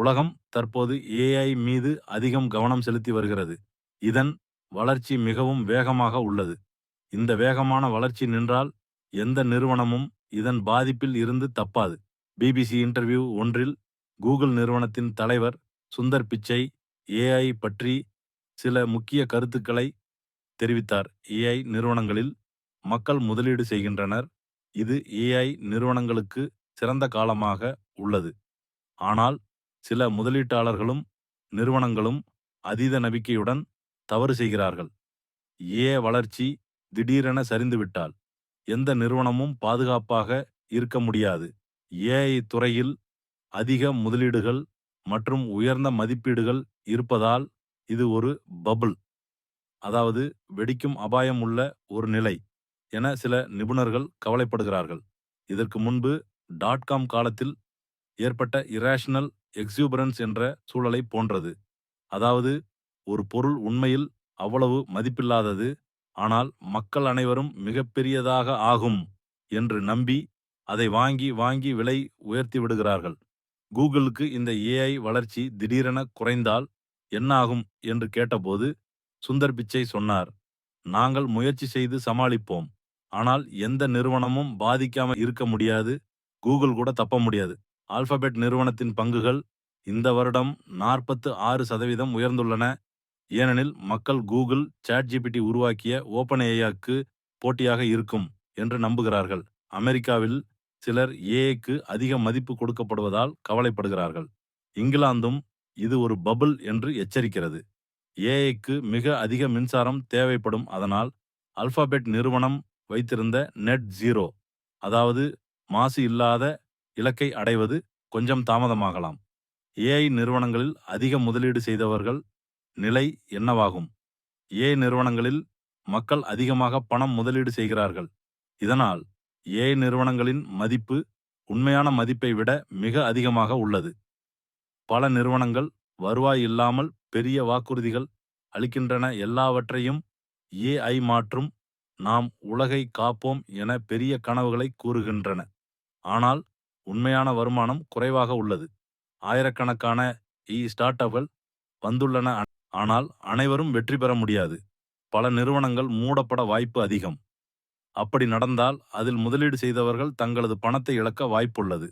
உலகம் தற்போது ஏஐ மீது அதிகம் கவனம் செலுத்தி வருகிறது. இதன் வளர்ச்சி மிகவும் வேகமாக உள்ளது. இந்த வேகமான வளர்ச்சி நின்றால் எந்த நிறுவனமும் இதன் பாதிப்பில் இருந்து தப்பாது. பிபிசி இன்டர்வியூ ஒன்றில் கூகுள் நிறுவனத்தின் தலைவர் சுந்தர் பிச்சை ஏஐ பற்றி சில முக்கிய கருத்துக்களை தெரிவித்தார். ஏஐ நிறுவனங்களில் மக்கள் முதலீடு செய்கின்றனர். இது ஏஐ நிறுவனங்களுக்கு சிறந்த காலமாக உள்ளது. ஆனால் சில முதலீட்டாளர்களும் நிறுவனங்களும் அதீத நம்பிக்கையுடன் தவறு செய்கிறார்கள். ஏ வளர்ச்சி திடீரென சரிந்துவிட்டால் எந்த நிறுவனமும் பாதுகாப்பாக இருக்க முடியாது. ஏஐ துறையில் அதிக முதலீடுகள் மற்றும் உயர்ந்த மதிப்பீடுகள் இருப்பதால் இது ஒரு பபுள் அதாவது வெடிக்கும் அபாயம் உள்ள ஒரு நிலை என சில நிபுணர்கள் கவலைப்படுகிறார்கள். இதற்கு முன்பு டாட் காம் காலத்தில் ஏற்பட்ட இரேஷனல் எக்ஸூபரன்ஸ் என்ற சூழலை போன்றது. அதாவது ஒரு பொருள் உண்மையில் அவ்வளவு மதிப்பில்லாதது ஆனால் மக்கள் அனைவரும் மிகப்பெரியதாக ஆகும் என்று நம்பி அதை வாங்கி வாங்கி விலை உயர்த்தி விடுகிறார்கள். கூகுளுக்கு இந்த ஏஐ வளர்ச்சி திடீரென குறைந்தால் என்னாகும் என்று கேட்டபோது சுந்தர் பிச்சை சொன்னார் நாங்கள் முயற்சி செய்து சமாளிப்போம். ஆனால் எந்த நிறுவனமும் பாதிக்காம இருக்க முடியாது. கூகுள் கூட தப்ப முடியாது. ஆல்பபெட் நிறுவனத்தின் பங்குகள் இந்த வருடம் நாற்பத்து ஆறு சதவீதம் உயர்ந்துள்ளன. ஏனெனில் மக்கள் கூகுள் சாட்ஜிபிடி உருவாக்கிய ஓப்பன் ஏஐக்கு போட்டியாக இருக்கும் என்று நம்புகிறார்கள். அமெரிக்காவில் சிலர் ஏஐக்கு அதிக மதிப்பு கொடுக்கப்படுவதால் கவலைப்படுகிறார்கள். இங்கிலாந்தும் இது ஒரு பபுள் என்று எச்சரிக்கிறது. ஏஐக்கு மிக அதிக மின்சாரம் தேவைப்படும் அதனால் அல்பாபெட் நிறுவனம் வைத்திருந்த நெட் ஜீரோ அதாவது மாசு இல்லாத இலக்கை அடைவது கொஞ்சம் தாமதமாகலாம். ஏஐ நிறுவனங்களில் அதிக முதலீடு செய்தவர்கள் நிலை என்னவாகும்? ஏ நிறுவனங்களில் மக்கள் அதிகமாக பணம் முதலீடு செய்கிறார்கள். இதனால் ஏ நிறுவனங்களின் மதிப்பு உண்மையான மதிப்பை விட மிக அதிகமாக உள்ளது. பல நிறுவனங்கள் வருவாய் இல்லாமல் பெரிய வாக்குறுதிகள் அளிக்கின்றன. எல்லாவற்றையும் ஏஐ மாற்றும் நாம் உலகை காப்போம் என பெரிய கனவுகளை கூறுகின்றன. ஆனால் உண்மையான வருமானம் குறைவாக உள்ளது. ஆயிரக்கணக்கான இ ஸ்டார்ட் அப்கள் வந்துள்ளன. ஆனால் அனைவரும் வெற்றி பெற முடியாது. பல நிறுவனங்கள் மூடப்பட வாய்ப்பு அதிகம். அப்படி நடந்தால் அதில் முதலீடு செய்தவர்கள் தங்களது பணத்தை இழக்க வாய்ப்புள்ளது.